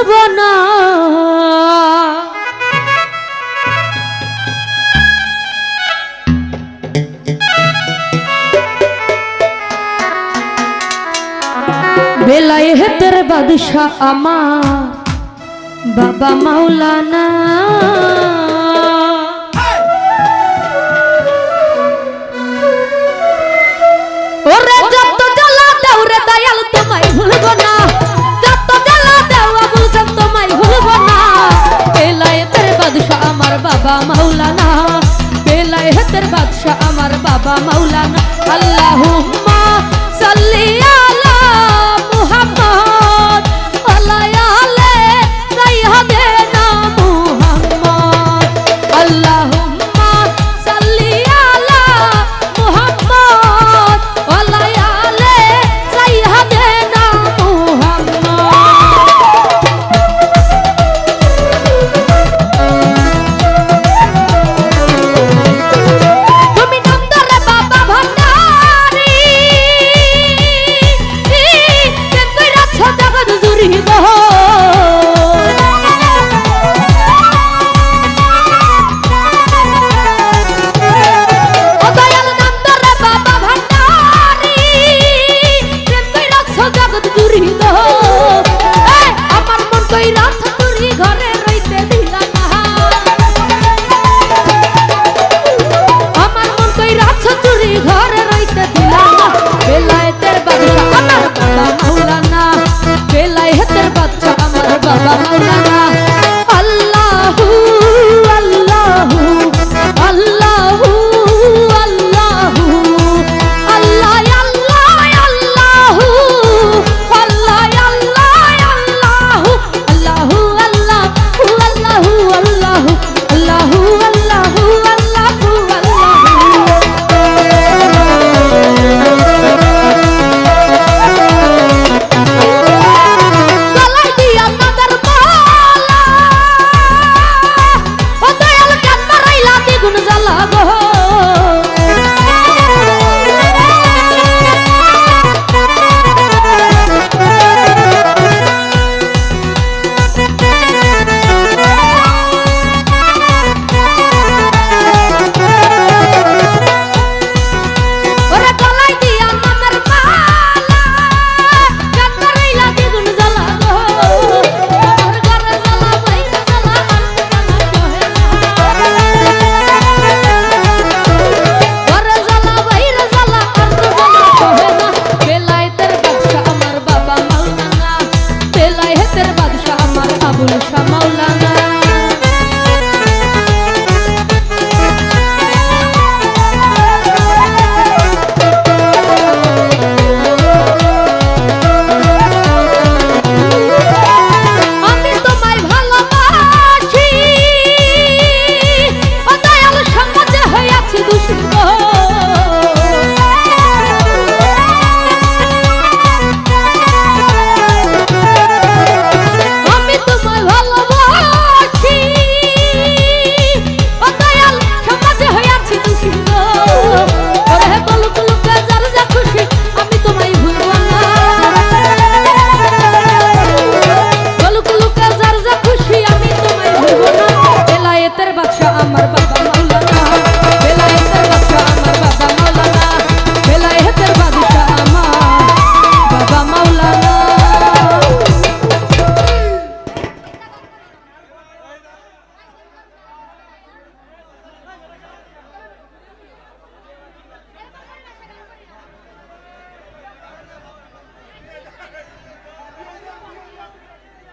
ভুলব না বেলায় হেতের বাদশাহ আমার বাবা মাওলানা। বেহতর বাদশাহ আমার বাবা মাওলানা। আল্লাহুম্মা সাল্লিয়া